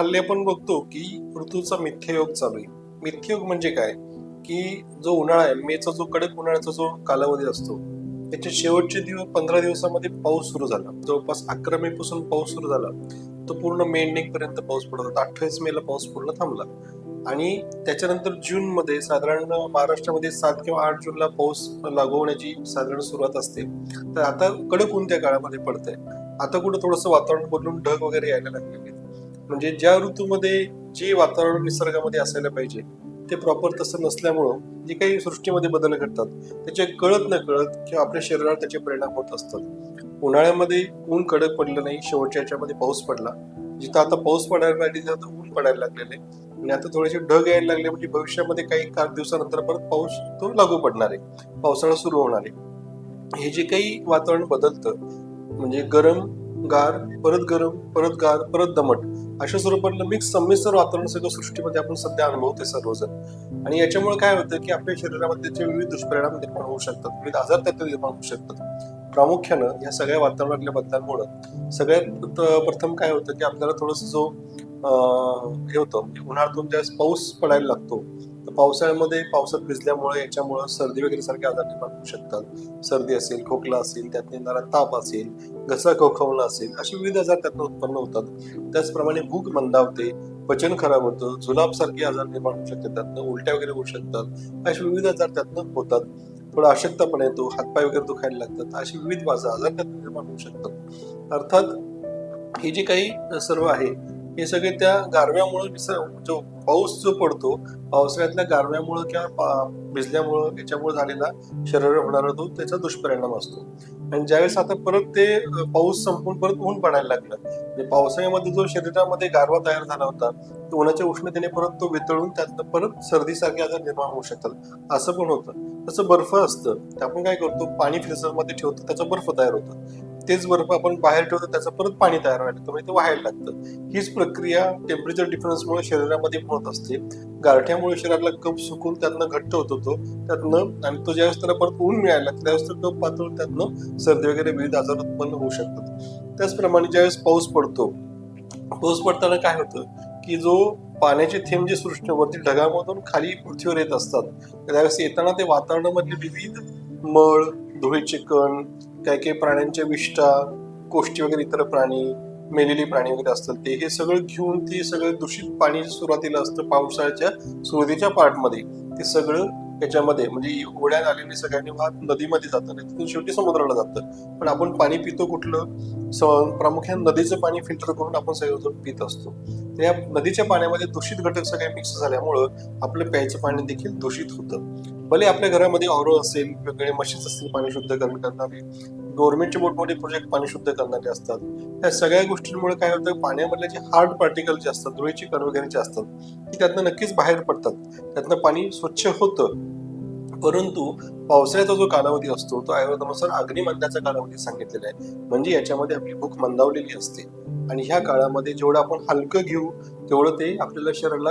हल्ली आपण बघतो की ऋतूचा मिथ्ययोग चालू आहे. मिथ्ययोग म्हणजे काय? की जो उन्हाळा आहे मेचा जो कडक उन्हाळ्याचा जो कालावधी असतो त्याचे शेवटचे दिवस पंधरा दिवसामध्ये पाऊस सुरू झाला. जवळपास अकरा मे पासून पाऊस सुरू झाला. तो पूर्ण मे एंडिंग पर्यंत पाऊस पडत होता. अठ्ठावीस मे ला पाऊस पूर्ण थांबला. आणि त्याच्यानंतर जून मध्ये साधारण महाराष्ट्रामध्ये सात किंवा आठ जूनला पाऊस लागू होण्याची साधारण सुरुवात असते. तर आता कडक ऊन त्या काळामध्ये पडतंय. आता कुठं थोडंसं वातावरण बदलून ढग वगैरे यायला लागलेले म्हणजे ज्या ऋतूमध्ये जे वातावरण निसर्गामध्ये असायला पाहिजे ते प्रॉपर तसं नसल्यामुळं जे काही सृष्टीमध्ये बदल घडतात त्याचे कळत न कळत किंवा आपल्या शरीरावर त्याचे परिणाम होत असतात. उन्हाळ्यामध्ये ऊन कडक पडलं नाही शेवटच्या याच्यामध्ये पाऊस पडला. जिथं आता पाऊस पडायला पाहिजे तिथं आता ऊन पडायला लागलेलं. आहे आणि आता थोडेसे ढग यायला लागले म्हणजे भविष्यामध्ये काही काही दिवसानंतर परत पाऊस तो लागू पडणार आहे. पावसाळा सुरू होणार आहे. हे जे काही वातावरण बदलतं म्हणजे गरम गार परत गरम परत गार परत दमट अशा स्वरूपातलं मिक्स संमिश्र वातावरण सगळं सृष्टीमध्ये आपण सध्या अनुभवते सर्वजण. आणि याच्यामुळे काय होतं की आपल्या शरीरामध्ये त्याचे विविध दुष्परिणाम निर्माण होऊ शकतात विविध आजार त्यातून निर्माण होऊ शकतात. प्रामुख्यानं या सगळ्या वातावरणातल्या बदलांमुळं सगळ्यात प्रथम काय होतं की आपल्याला थोडस जो हे होतं उन्हाळ्यातून ज्यावेळेस पाऊस पडायला लागतो. तर पावसाळ्यामध्ये पावसात भिजल्यामुळे याच्यामुळं सर्दी वगैरे सारखे आजार निर्माण होऊ शकतात. सर्दी असेल खोकला असेल त्यात येणारा ताप असेल घसा खोखवणं असेल असे विविध आजार त्यातनं उत्पन्न होतात. त्याचप्रमाणे भूक मंदावते पचन खराब होतं जुलाब सारखे आजार निर्माण होऊ शकतात त्यातनं उलट्या वगैरे होऊ शकतात असे विविध आजार त्यातनं होतात. थोडा अशक्तपणा येतो हातपाय वगैरे दुखायला लागतात असे विविध आजार आजार त्यातनं निर्माण होऊ शकतात. अर्थात हे जे काही सर्व आहे हे सगळे त्या गारव्यामुळे जो पाऊस जो पडतो पावसाळ्यातल्या गारव्यामुळं किंवा भिजल्यामुळं याच्यामुळे झालेला शरीर होणारा तो त्याचा दुष्परिणाम असतो. आणि ज्यावेळेस आता परत ते पाऊस संपून परत ऊन पडायला लागलं म्हणजे पावसाळ्यामध्ये जो शरीरामध्ये गारवा तयार झाला होता तो उन्हाच्या उष्णतेने परत तो वितळून त्यातनं परत सर्दीसारखे आजार निर्माण होऊ शकतात असं पण होतं. तसं बर्फ असतं ते आपण काय करतो पाणी फ्रीझरमध्ये ठेवतो त्याचा बर्फ तयार होतो. तेच बर्फ आपण बाहेर ठेवतो त्याचं परत पाणी तयार व्हायला लागतं. म्हणजे ते व्हायला लागतं. हीच प्रक्रिया टेम्परेचर डिफरन्समुळे शरीरामध्ये होत असते. गारठ्यामुळे शरीराला कप सुकून त्यातनं घट्ट होत होतो. त्यातनं आणि तो ज्यावेळेस त्याला परत ऊन मिळायला लागतं त्यावेळेस तो कप पातळ त्यातनं सर्दी वगैरे विविध आजार उत्पन्न होऊ शकतात. त्याचप्रमाणे ज्यावेळेस पाऊस पडतो पाऊस पडताना काय होतं की जो पाण्याचे थेंब जे सृष्टीवरती ढगामधून खाली पृथ्वीवर येत असतात. त्यावेळेस येताना ते वातावरणामधले विविध मळ धुळीचे कण काही काही प्राण्यांच्या विष्ठा कोष्टी वगैरे इतर प्राणी मेलेली प्राणी वगैरे असतात ते हे सगळं घेऊन ते सगळं दूषित पाणी सुरुवातीला असतं पावसाळ्याच्या सुरुवातीच्या पार्टमध्ये ते सगळं याच्यामध्ये म्हणजे ओढ्यात आलेले सगळ्यांनी वाहत नदीमध्ये जातं तिथून शेवटी समुद्राला जातं. पण आपण पाणी पितो कुठलं स- प्रामुख्याने नदीचं पाणी फिल्टर करून आपण सगळं पित असतो. तर या नदीच्या पाण्यामध्ये दूषित घटक सगळे मिक्स झाल्यामुळं आपलं प्यायचं पाणी देखील दूषित होतं. भले आपल्या घरामध्ये ऑरो असेल वेगवेगळे मशीन्स असतील पाणी शुद्ध करण करणारे गव्हर्नमेंटचे मोठमोठे प्रोजेक्ट पाणी शुद्ध करणारे असतात. त्या सगळ्या गोष्टींमुळे काय होतं पाण्यामधले जे हार्ड पार्टिकल जे असतात धुळीची कण वगैरे जे असतात ती त्यातनं नक्कीच बाहेर पडतात. त्यातनं पाणी स्वच्छ होतं. परंतु पावसाळ्याचा जो कालावधी असतो तो आयुर्वेदानुसार अग्निमंदाचा कालावधी सांगितलेला आहे. म्हणजे याच्यामध्ये आपली भूक मंदावलेली असते. आणि ह्या काळामध्ये जेवढं आपण हलकं घेऊ तेवढं ते आपल्याला शरीराला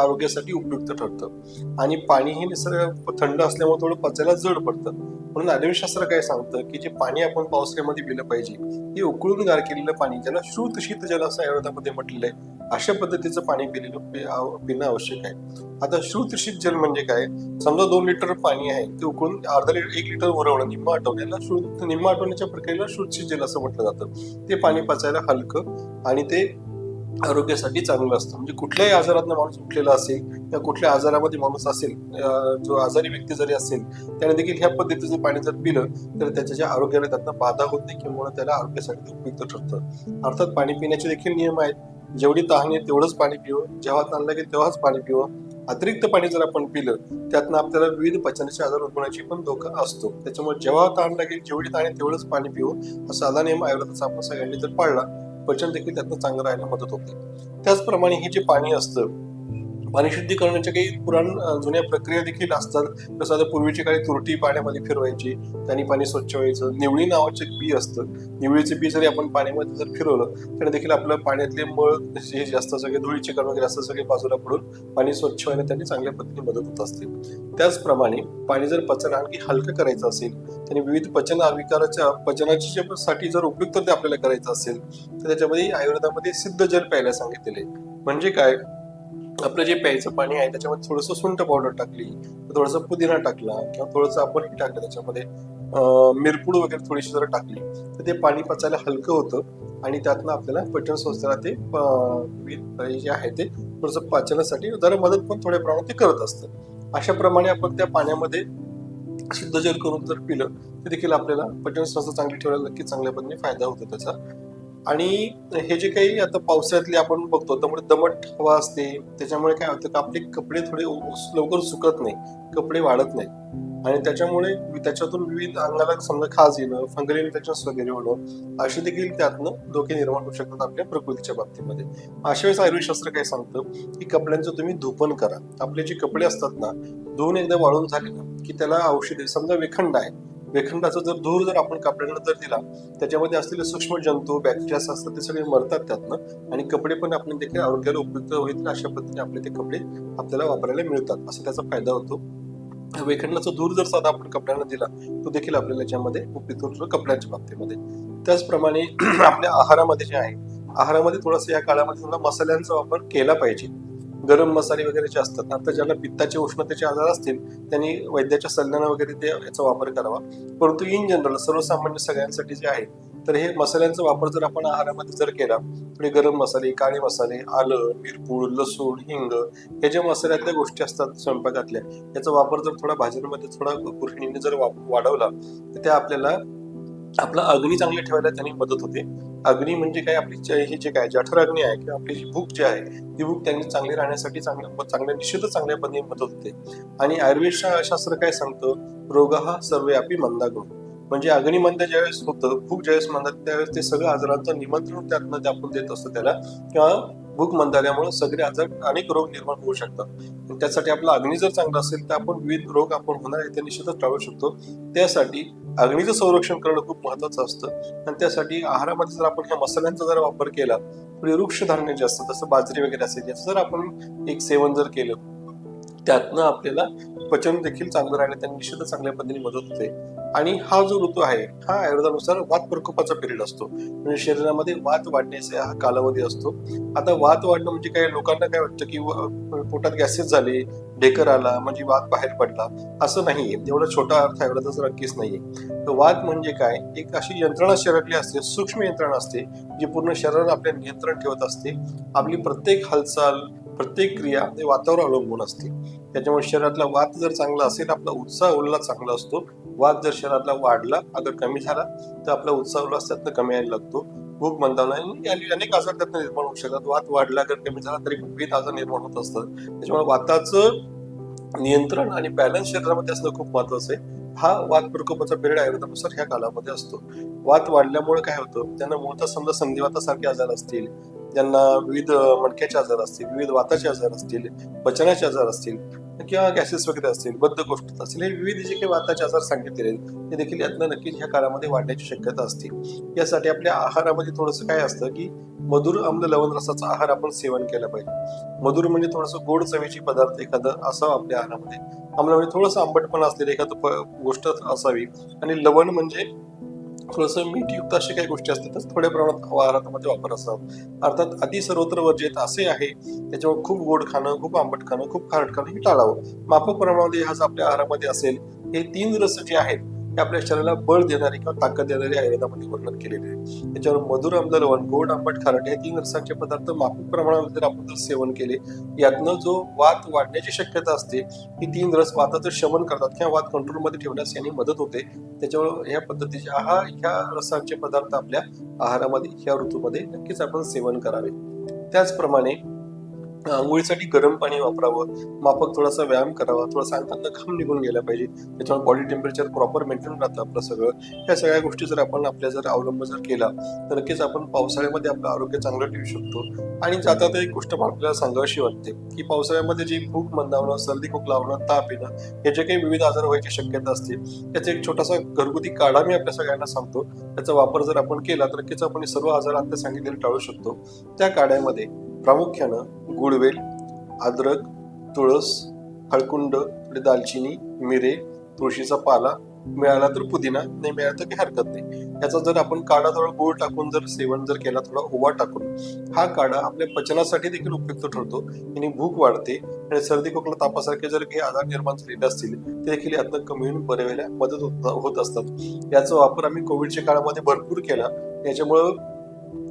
आरोग्यासाठी उपयुक्त ठरतं. आणि पाणी हे निसर्ग थंड असल्यामुळे थोडं पचायला जड पडतं. म्हणून आयुर्वेदशास्त्र काय सांगतं की जे पाणी आपण पावसाळ्यामध्ये पिलं पाहिजे हे उकळून गार केलेलं पाणी ज्याला श्रुत शीत जल असं आयुर्वेदामध्ये म्हटलेलं आहे अशा पद्धतीचं पाणी पिलेलं पिणं आवश्यक आहे. आता श्रुत जल म्हणजे काय? समजा दोन लिटर पाणी आहे ते उकळून अर्धा लिटर एक लिटर उरवणं निम्म आठवण्याला शुद्ध निम्म आठवण्याच्या प्रक्रियेला श्रुत जल असं म्हटलं जातं. ते पाणी पचायला हलकं आणि ते आरोग्यासाठी चांगलं असतं. म्हणजे कुठल्याही आजारातनं माणूस उठलेला असेल किंवा कुठल्या आजारामध्ये माणूस असेल जो आजारी व्यक्ती जरी असेल त्याने देखील ह्या पद्धतीचं पाणी जर पिलं तर त्याच्या ज्या आरोग्याला त्यातनं बाधा होत नाही किंवा त्याला आरोग्यासाठी उपयुक्त ठरतं. अर्थात पाणी पिण्याचे देखील नियम आहेत. जेवढी तहान आहे तेवढंच पाणी पिवं. जेव्हा तहान लागेल तेव्हाच पाणी पिवं. अतिरिक्त पाणी जर आपण पिलं त्यातनं आपल्याला विविध पचनाचे आजार उद्भवण्याची पण धोका असतो. त्याच्यामुळे जेव्हा ताण लागेल जेवढी ताण आहे तेवढंच पाणी पिऊ हा साधा नियम आयुर्वेदाचा आपण सगळ्यांनी जर पाळला पचन देखील त्यातनं चांगलं राहायला मदत होते. त्याचप्रमाणे हे जे पाणी असतं पाणी शुद्धीकरणाच्या काही पुराण जुन्या प्रक्रिया देखील असतात. जसं आता पूर्वीच्या काळी तुरटी पाण्यामध्ये फिरवायची त्यांनी पाणी स्वच्छ व्हायचं. निवळी नावाचं बी असतं. निवळीचे बी जरी आपण पाण्यामध्ये जर फिरवलं तर देखील आपलं पाण्यातले मळ जे जे असतं सगळे धुळीचे कण वगैरे असतं सगळे बाजूला पडून पाणी स्वच्छ व्हायला त्यांनी चांगल्या पद्धतीने मदत होत असते. त्याचप्रमाणे पाणी जर पचन आणखी हलकं करायचं असेल आणि विविध पचन अविकाराच्या पचनाच्या साठी जर उपयुक्त ते आपल्याला करायचं असेल तर त्याच्यामध्ये आयुर्वेदामध्ये सिद्ध जल प्यायला सांगितलेले म्हणजे काय? आपलं जे प्यायचं पाणी आहे त्याच्यामध्ये थोडंसं सुंठ पावडर टाकली थोडंसं पुदिना टाकला किंवा थोडंसं आपण हे टाकलं त्याच्यामध्ये मिरपूड वगैरे थोडीशी जर टाकली तर ते पाणी पचायला हलकं होतं आणि त्यातनं आपल्याला पचन संस्थेला ते जे आहे ते थोडंसं पाचनासाठी जरा मदत पण थोड्या प्रमाणात ते करत असतं. अशा प्रमाणे आपण त्या पाण्यामध्ये शुद्ध जल करून जर पिलं तर देखील आपल्याला पचन संस्था चांगली ठेवायला नक्की चांगल्या पद्धतीने फायदा होतो त्याचा. आणि हे जे काही आता पावसाळ्यातले आपण बघतो त्यामुळे दमट हवा असते. त्याच्यामुळे काय होतं का आपले कपडे थोडे लवकर सुकत नाही. कपडे वाढत नाही. आणि त्याच्यामुळे त्याच्यातून विविध अंगाला समजा खाज येणं फंगल इन्फेक्शन वगैरे होणं असे देखील त्यातनं धोके निर्माण होऊ शकतात आपल्या प्रकृतीच्या बाबतीमध्ये. अशा वेळेस आयुर्वेदशास्त्र काय सांगतं? की कपड्यांचं तुम्ही धुपन करा. आपले जे कपडे असतात ना धुवून एकदा वाळून झाले ना की त्याला औषधे समजा वेखंड आहे. वेखंडाचा जर धूर जर आपण कपड्यांना जर दिला त्याच्यामध्ये असलेले सूक्ष्म जंतू बॅक्टेरियास असतात ते सगळे मरतात त्यातनं. आणि कपडे पण आपण देखील आरोग्याला उपयुक्त होईल अशा पद्धतीने आपले ते कपडे आपल्याला वापरायला मिळतात. असा त्याचा फायदा होतो. वेखंडाचा धूर जर साधा आपण कपड्यांना दिला तो देखील आपल्याला याच्यामध्ये उपयुक्त होतो कपड्यांच्या बाबतीमध्ये. त्याचप्रमाणे आपल्या आहारामध्ये जे आहे आहारामध्ये थोडंसं या काळामध्ये थोडा मसाल्यांचा वापर केला पाहिजे. गरम मसाले वगैरे जे असतात आता ज्याला पित्ताचे उष्णतेचे आजार असतील त्यांनी वैद्याच्या सल्ल्यानं वगैरे ते याचा वापर करावा. परंतु इन जनरल सर्वसामान्य सगळ्यांसाठी जे आहे तर हे मसाल्यांचा वापर जर आपण आहारामध्ये जर केला थोडे गरम मसाले काळे मसाले आलं मिरपूड लसूण हिंग हे ज्या मसाल्यातल्या गोष्टी असतात स्वयंपाकातल्या याचा वापर जर थोडा भाजीमध्ये थोडा गृहिणीने जर वा- वाढवला तर त्या आपल्याला आपला अग्नी चांगली ठेवायला त्यांनी मदत होते. अग्नी म्हणजे काय? आपली हे जे काय? जठर अग्नी आहे किंवा आपली जी भूक जी आहे ती भूक त्यांनी चांगली राहण्यासाठी चांगल्या चांगल्या निश्चितच चांगल्या पद्धतीने मदत होते आणि आयुर्वेद शास्त्र काय सांगतं? रोग हा सर्वव्यापी मंदागुण. म्हणजे अग्निमंद ज्यावेळेस होतं भूक ज्यावेळेस म्हणतात त्यावेळेस ते सगळं आजारांचं निमंत्रण त्यातनं आपण देत असतो त्याला किंवा भूक मंदाल्यामुळे सगळे आजार अनेक रोग निर्माण होऊ शकतात. त्यासाठी आपला अग्नी जर चांगला असेल तर आपण विविध रोग आपण होणार आहे ते निश्चितच टाळू शकतो. त्यासाठी अग्नीचं संरक्षण करणं खूप महत्वाचं असतं. आणि त्यासाठी आहारामध्ये जर आपण ह्या मसाल्यांचा जर वापर केला थोडी वृक्ष धान्य जे असतं जसं बाजरी वगैरे असेल याचं जर आपण एक सेवन जर केलं त्यातनं आपल्याला पचन देखील चांगलं राहिलं त्यांनी निश्चितच चांगल्या पद्धतीने मदत होते. आणि हा जो ऋतू आहे हा आयुर्वेदानुसार वात प्रकोपाचा पिरियड असतो. म्हणजे शरीरामध्ये वात वाढण्याचा हा कालावधी असतो. आता वात वाढणं म्हणजे काय? लोकांना काय वाटतं की पोटात गॅसेस झाले ढेकर आला म्हणजे वात बाहेर पडला असं नाहीये एवढा छोटा अर्थ आयुर्वेदाचा नक्कीच नाहीये. तर वात म्हणजे काय? एक अशी यंत्रणा शरीरातली असते सूक्ष्म यंत्रणा असते जी पूर्ण शरीरावर आपल्या नियंत्रण ठेवत असते. आपली प्रत्येक हालचाल प्रत्येक क्रिया ते वातावर अवलंबून असते. त्याच्यामुळे शरीरातला वात जर चांगला असेल आपला उत्साह उल्हास चांगला असतो वाद जर शरीरातला वाढला अगर कमी झाला तर आपला उत्साह त्यातनं कमी यायला लागतो. भूक मंदावला आणि अनेक आजार त्यातनं निर्माण होऊ शकतात वाद वाढला अगर कमी झाला तरी विविध आजार निर्माण होत असतात. त्याच्यामुळे वाताचं नियंत्रण आणि बॅलन्स शरीरामध्ये असणं खूप महत्वाचं आहे. हा वात प्रकोपाचा पिरियड आयुर्वेदानुसार ह्या कालामध्ये असतो. वात वाढल्यामुळे काय होतं? त्यांना मूळतः समजा संधिवातासारखे आजार असतील. ज्यांना विविध मणक्याचे आजार असतील विविध वाताचे आजार असतील पचनाचे आजार असतील. किंवा गॅसेस वगैरे असतील बद्ध गोष्ट असतील हे विविध जे काही वाताचे आजार सांगितलेले आहेत ते देखील यातनं नक्कीच ह्या काळामध्ये वाढण्याची शक्यता असते. यासाठी आपल्या आहारामध्ये थोडंसं काय असतं की मधुर आम्ल लवण रसाचा आहार आपण सेवन केला पाहिजे. मधुर म्हणजे थोडंसं गोड चवीची पदार्थ एखादं असावं आपल्या आहारामध्ये. आम्ल म्हणजे थोडंसं आंबटपणा असलेली एखादं गोष्ट असावी. आणि लवण म्हणजे थोडंसं मीठयुक्त अशा काही गोष्टी असतातच थोड्या प्रमाणात आहारामध्ये वापर असावा अर्थात आधी सर्वत्र वर्जित असे आहे त्याच्यामुळे खूप गोड खाणं खूप आंबट खाणं खूप खारट खाणं हे टाळावं. माफक प्रमाणामध्ये हा जर आपल्या आहारामध्ये असेल हे तीन रस जे आहेत हे आपल्या शरीराला बळ देणारे किंवा ताकद देणारे आयुर्वेदामध्ये वर्णन केलेले आहे. त्याच्यावर मधुर आमदलवण गोड आंबट खारट हे तीन रसांचे पदार्थ माफक प्रमाणामध्ये जर आपण जर सेवन केले यातनं जो वात वाढण्याची शक्यता असते ही तीन रस वाताचं शमन करतात किंवा वात कंट्रोलमध्ये ठेवण्यास यांनी मदत होते. त्याच्यामुळे ह्या पद्धतीचे आहार ह्या रसांचे पदार्थ आपल्या आहारामध्ये ह्या ऋतूमध्ये नक्कीच आपण सेवन करावे. त्याचप्रमाणे आंघोळीसाठी गरम पाणी वापरावं माफक थोडासा व्यायाम करावा थोडासा अंगातनं घाम निघून गेला पाहिजे त्याच्यामुळे बॉडी टेम्परेचर प्रॉपर मेंटेन राहतं आपलं सगळं. या सगळ्या गोष्टी जर आपण आपल्या जर अवलंब जर केला तर नक्कीच आपण पावसाळ्यामध्ये आपलं आरोग्य चांगलं ठेवू शकतो. आणि जाता तर एक गोष्ट आपल्याला सांगावीशी वाटते की पावसाळ्यामध्ये जी भूक मंदावणं सर्दी खोक लावणं ताप येणं हे जे काही विविध आजार व्हायची शक्यता असते. त्याचा एक छोटासा घरगुती काढा मी आपल्या सगळ्यांना सांगतो. त्याचा वापर जर आपण केला तर नक्कीच आपण सर्व आजार आता सांगितलेले टाळू शकतो. त्या काढ्यामध्ये प्रामुख्यानं गुळवेल अद्रक तुळस हळकुंड दालचिनी मिरे तुळशीचा पाला मिळाला तर पुदिना नाही मिळाला तर काही हरकत नाही. याचा जर आपण काढा थोडा गोळ टाकून जर सेवन जर केला थोडा ओवा टाकून हा काढा आपल्या पचनासाठी देखील उपयुक्त ठरतो. आणि भूक वाढते आणि सर्दी खोकला तापासारखे जर काही आजार निर्माण झालेले असतील ते देखील यातनं कमी होऊन बरे व्हायला मदत होत होत असतात. याचा वापर आम्ही कोविडच्या काळामध्ये भरपूर केला. याच्यामुळं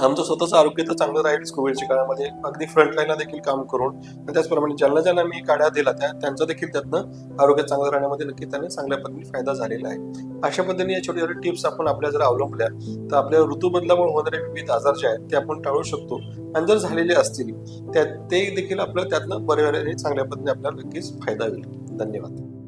आमचं स्वतःचं आरोग्य तर चांगलं राहील कोविडच्या काळामध्ये. अगदी फ्रंटलाईनला देखील काम करून. त्याचप्रमाणे ज्यांना ज्यांना मी काढ्या दिला त्या त्यांचा देखील त्यातनं आरोग्य चांगलं राहण्यामध्ये नक्की त्यांना चांगल्या पद्धतीने फायदा झालेला आहे. अशा पद्धतीने या छोट्या छोट्या टिप्स आपण आपल्या जर अवलंबल्या तर आपल्या ऋतूबदलामुळे होणारे विविध आजार जे आहेत ते आपण टाळू शकतो. आणि जर झालेले असतील त्या ते देखील आपल्याला त्यातनं बरे चांगल्या पद्धतीने आपल्याला नक्कीच फायदा होईल. धन्यवाद.